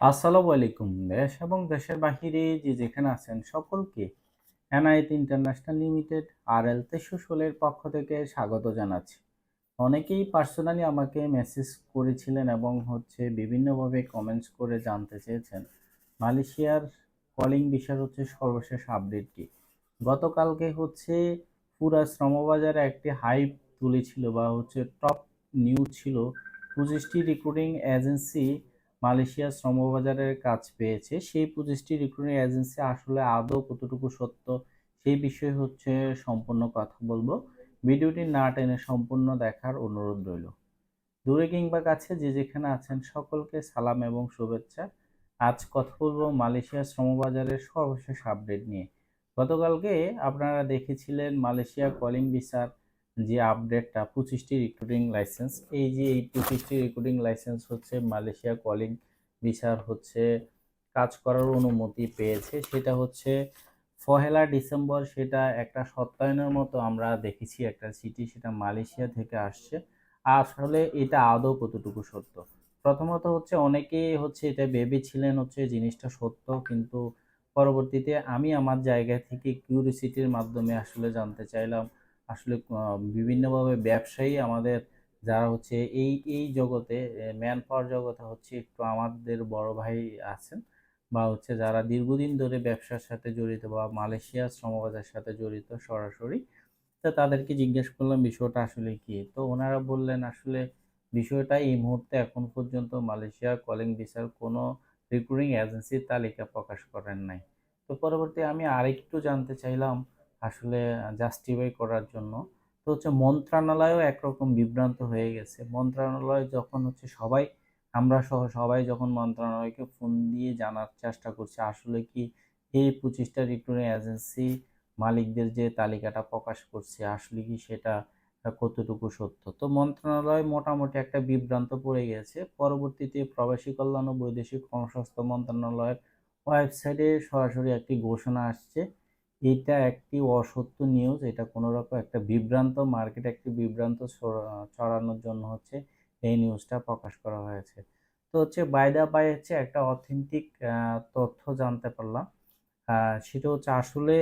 আসসালামু আলাইকুম, দেশ এবং দেশের বাহিরে যে যেখানে আছেন সকলকে NIT international limited R L তেসুশোলের পক্ষ থেকে স্বাগত জানাচ্ছি। অনেকেই পার্সোনালি আমাকে মেসেজ করেছিলেন এবং হচ্ছে বিভিন্নভাবে কমেন্টস করে জানতে চেয়েছেন। মালয়েশিয়ার কলিং বিষয় হচ্ছে সর্বশেষ আপডেট কি? গতকালকে হচ্ছে পুরা শ্রমবাজারে একটি হাইপ তুলেছিল বা হচ্ছে টপ নিউজ ছিল। পঁচিশটি রিক্রুটিং এজেন্সি মালয়েশিয়া শ্রমবাজারের কাজ পেয়েছে। সেই পঁচিশটি রিক্রুটিং এজেন্সি আসলে আদৌ কতটুকু সত্য সেই বিষয়ে হচ্ছে সম্পূর্ণ কথা বলব। ভিডিওটি না টেনে সম্পূর্ণ দেখার অনুরোধ রইল। দূরে কিংবা কাছে যে যেখানে আছেন সকলকে সালাম এবং শুভেচ্ছা। আজ কথা বলব মালয়েশিয়া শ্রমবাজারের সর্বশেষ আপডেট নিয়ে। গতকালকে আপনারা দেখেছিলেন মালয়েশিয়া কলিং ভিসার যে আপডেটটা পঁচিশটি রিক্রুটিং লাইসেন্স এই যে এই পঁচিশটি রিক্রুটিং লাইসেন্স হচ্ছে মালয়েশিয়া কলিং ভিসার হচ্ছে কাজ করার অনুমতি পেয়েছে। সেটা হচ্ছে পহেলা ডিসেম্বর, সেটা একটা সত্যায়নের মতো আমরা দেখেছি একটা সিটি সেটা মালয়েশিয়া থেকে আসছে। আসলে এটা আদৌ কতটুকু সত্য? প্রথমত হচ্ছে অনেকেই হচ্ছে এটা ভেবেছিলেন হচ্ছে জিনিসটা সত্য, কিন্তু পরবর্তীতে আমি আমার জায়গা থেকে কিউরিসিটির মাধ্যমে আসলে জানতে চাইলাম। আসলে বিভিন্নভাবে ব্যবসায়ী আমাদের যারা হচ্ছে এই এই জগতে ম্যান পাওয়ার জগতে হচ্ছে একটু আমাদের বড় ভাই আছেন বা হচ্ছে যারা দীর্ঘদিন ধরে ব্যবসার সাথে জড়িত বা মালয়েশিয়া শ্রমবাজার সাথে জড়িত সরাসরি, তো তাদেরকে জিজ্ঞেস করলাম বিষয়টা আসলে কি? তো ওনারা বললেন আসলে বিষয়টা এই মুহূর্তে এখন পর্যন্ত মালয়েশিয়া কলিং ভিসার কোনো রিক্রুটিং এজেন্সির তালিকা প্রকাশ করেন নাই। তো পরবর্তী আমি আরেকটু জানতে চাইলাম আসলে জাস্টিফাই করার জন্য। তো হচ্ছে মন্ত্রণালয়ও একরকম বিভ্রান্ত হয়ে গেছে। মন্ত্রণালয় যখন হচ্ছে সবাই, আমরা সহ সবাই যখন মন্ত্রণালয়কে ফোন দিয়ে জানার চেষ্টা করছি, আসলে কি এই পঁচিশটা রিক্রুটিং এজেন্সি মালিকদের যে তালিকাটা প্রকাশ করছে, আসলে কি সেটা কতটুকু সত্য? তো মন্ত্রণালয় মোটামুটি একটা বিভ্রান্ত পড়ে গেছে। পরবর্তীতে প্রবাসী কল্যাণ ও বৈদেশিক কর্মসংস্থান মন্ত্রণালয়ের ওয়েবসাইটে সরাসরি একটি ঘোষণা আসছে। এটা একটি অসত্য নিউজ এটা কোনো রকম একটা বিভ্রান্ত মার্কেটে একটি বিভ্রান্ত ছড়ানোর জন্য হচ্ছে এই নিউজটা প্রকাশ করা হয়েছে। তো হচ্ছে বাইদা বাই হচ্ছে একটা অথেন্টিক তথ্য জানতে পারলাম। সেটা হচ্ছে আসলে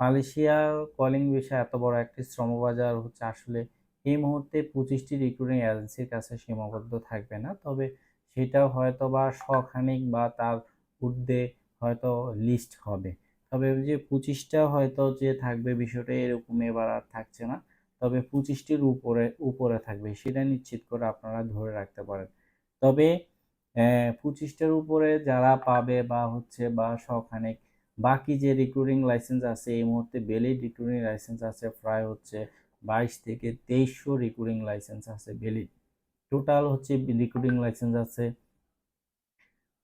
মালয়েশিয়া কলিং বিষয়ে এত বড় একটি শ্রমবাজার হচ্ছে আসলে এই মুহূর্তে পঁচিশটি রিক্রুটিং এজেন্সির কাছে সীমাবদ্ধ থাকবে না। তবে সেটা হয়তো বা শখানিক বা তার ঊর্ধ্বে হয়তো লিস্ট হবে। তবে যে পঁচিশটা হয়তো যে থাকবে বিষয়টা এরকম এবার আর থাকছে না। তবে পঁচিশটির উপরে উপরে থাকবে, সেটা নিশ্চিত করে আপনারা ধরে রাখতে পারেন। তবে পঁচিশটার উপরে যারা পাবে বা হচ্ছে বা সখানেক বাকি যে রিক্রুটিং লাইসেন্স আছে, এই মুহূর্তে বেলি রিক্রুটিং লাইসেন্স আছে, প্রায় হচ্ছে বাইশ থেকে তেইশশো রিক্রুটিং লাইসেন্স আছে বেলি টোটাল হচ্ছে রিক্রুটিং লাইসেন্স আছে।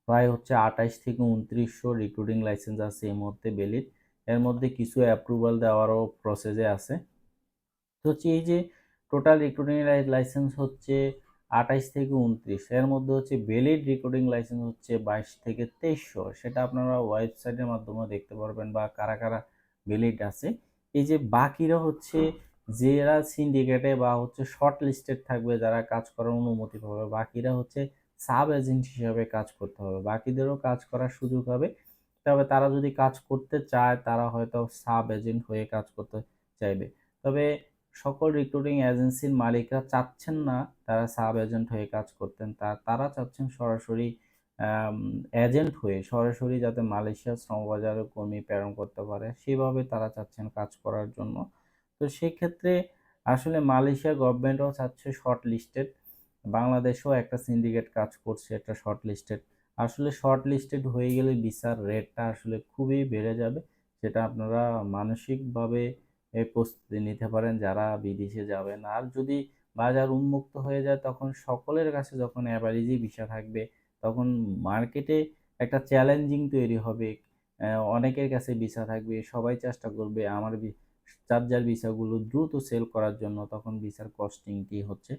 প্রায় হচ্ছে আঠাইশ থেকে উনত্রিশশো রিক্রুটিং লাইসেন্স আছে এই মুহূর্তে বেলির এর মধ্যে কিছু অ্যাপ্রুভাল দেওয়ারও প্রসেসে আছে। তো হচ্ছে এই যে টোটাল রিক্রুটিং লাইসেন্স হচ্ছে আঠাইশ থেকে উনত্রিশ, এর মধ্যে হচ্ছে বেলিড রেকর্ডিং লাইসেন্স হচ্ছে বাইশ থেকে তেইশশো, সেটা আপনারা ওয়েবসাইটের মাধ্যমে দেখতে পারবেন বা কারা কারা বেলিড আছে। এই যে বাকিরা হচ্ছে যারা সিন্ডিকেটে বা হচ্ছে শর্ট লিস্টেড থাকবে, যারা কাজ করার অনুমতি পাবে, বাকিরা হচ্ছে সাব এজেন্ট হিসাবে কাজ করতে হবে। বাকিদেরও কাজ করার সুযোগ হবে। তবে তারা যদি কাজ করতে চায়, তারা হয়তো সাব এজেন্ট হয়ে কাজ করতে চাইবে। তবে সকল রিক্রুটিং এজেন্সির মালিকরা চাচ্ছেন না তারা সাব এজেন্ট হয়ে কাজ করতেন। তা, তারা চাচ্ছেন সরাসরি এজেন্ট হয়ে, সরাসরি যাতে মালয়েশিয়া শ্রমবাজারে কর্মী প্রেরণ করতে পারে। সেভাবে তারা চাচ্ছেন কাজ করার জন্য। তো সেক্ষেত্রে আসলে মালয়েশিয়া গভর্নমেন্টও চাচ্ছে শর্ট লিস্টেড বাংলাদেশেও একটা সিন্ডিকেট কাজ করছে, একটা শর্ট লিস্টেড আসলে শর্ট লিস্টেড হয়ে গেলে ভিসার রেটটা আসলে খুবই বেড়ে যাবে, সেটা আপনারা মানসিকভাবে প্রস্তুতি নিতে পারেন যারা বিদেশে যাবেন। আর যদি বাজার উন্মুক্ত হয়ে যায়, তখন সকলের কাছে যখন অ্যাভারেজই ভিসা থাকবে, তখন মার্কেটে একটা চ্যালেঞ্জিং তৈরি হবে। অনেকের কাছে ভিসা থাকবে, সবাই চেষ্টা করবে আমার চার্জার ভিসাগুলো দ্রুত সেল করার জন্য, তখন ভিসার কস্টিংটি হচ্ছে?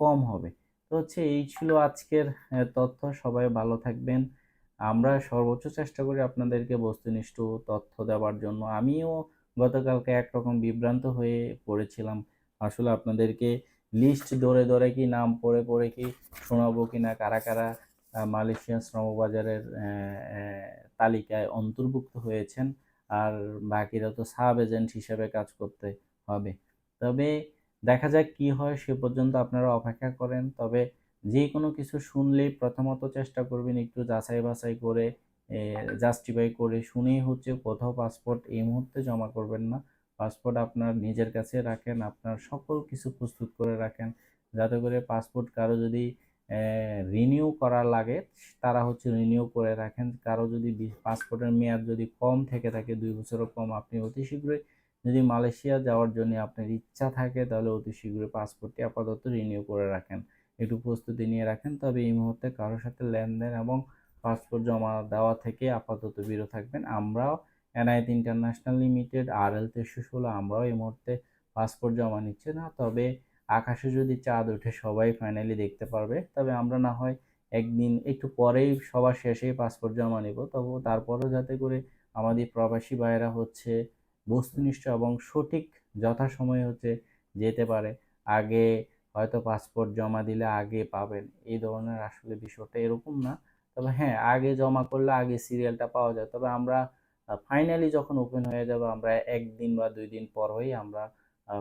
কম হবে। হচ্ছে এই ছিল আজকের তথ্য। সবাই ভালো থাকবেন। আমরা সর্বোচ্চ চেষ্টা করি আপনাদেরকে বস্তুনিষ্ঠ তথ্য দেওয়ার জন্য। আমিও গতকালকে একরকম বিভ্রান্ত হয়ে পড়েছিলাম। আসলে আপনাদেরকে লিস্ট ধরে ধরে কি নাম পড়ে পড়ে কি শোনাবো কি না কারা কারা মালয়েশিয়ান শ্রমবাজারের তালিকায় অন্তর্ভুক্ত হয়েছেন, আর বাকিরা তো সাব এজেন্ট হিসেবে কাজ করতে হবে। তবে দেখা যাক কি হয়, সে পর্যন্ত আপনারা অপেক্ষা করেন। তবে যে কোনো কিছু শুনলেই প্রথমত চেষ্টা করবেন একটু যাচাই বাছাই করে জাস্টিফাই করে শুনেই হচ্ছে কোথাও পাসপোর্ট এই মুহূর্তে জমা করবেন না। পাসপোর্ট আপনার নিজের কাছে রাখেন, আপনার সকল কিছু প্রস্তুত করে রাখেন। যাতে করে পাসপোর্ট কারও যদি রিনিউ করা লাগে, তারা হচ্ছে রিনিউ করে রাখেন। কারও যদি পাসপোর্টের মেয়াদ যদি কম থেকে থাকে, দুই বছরও কম, আপনি অতি শীঘ্রই যদি মালয়েশিয়া যাওয়ার জন্য আপনার ইচ্ছা থাকে, তাহলে অতি শীঘ্রই পাসপোর্টটি আপাতত রিনিউ করে রাখেন। একটু প্রস্তুতি নিয়ে রাখেন, তবে এই মুহূর্তে কারোর সাথে লেনদেন এবং পাসপোর্ট জমা দেওয়া থেকে আপাতত বিরত থাকবেন। আমরাও NIT international limited R L তেইশশো ষোলো, আমরাও এই মুহূর্তে পাসপোর্ট জমা নিচ্ছে না। তবে আকাশে যদি চাঁদ ওঠে, সবাই ফাইনালি দেখতে পারবে। তবে আমরা না হয় একদিন, একটু পরেই সবার শেষেই পাসপোর্ট জমা নেব। তবু তারপরেও যাতে করে আমাদের প্রবাসী ভাইয়েরা হচ্ছে বস্তুনিষ্ঠ এবং সঠিক যথাসময়ে হচ্ছে যেতে পারে। আগে হয়তো পাসপোর্ট জমা দিলে আগে পাবেন। এই ধরনের আসলে বিষয়টা এরকম না। তবে হ্যাঁ আগে জমা করলে আগে সিরিয়ালটা পাওয়া যায়। তবে আমরা ফাইনালি যখন ওপেন হয়ে যাবে, আমরা একদিন বা দুই দিন পর হয়েই আমরা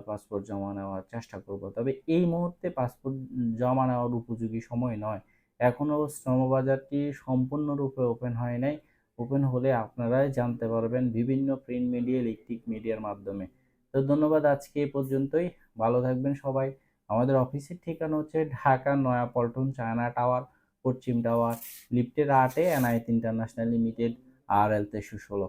পাসপোর্ট জমা নেওয়ার চেষ্টা করব। তবে এই মুহূর্তে পাসপোর্ট জমা নেওয়ার উপযোগী সময় নয়। এখনও শ্রমবাজারটি সম্পূর্ণরূপে ওপেন হয় নাই। ওপেন হলে আপনারাই জানতে পারবেন বিভিন্ন প্রিন্ট মিডিয়া ইলেকট্রিক মিডিয়ার মাধ্যমে। তো ধন্যবাদ আজকে এ পর্যন্তই। ভালো থাকবেন সবাই। আমাদের অফিসের ঠিকানা হচ্ছে ঢাকা নয়াপল্টন চায়না টাওয়ার, পশ্চিম টাওয়ার, লিফটের আটে NIT international limited, R L তেসু ষোলো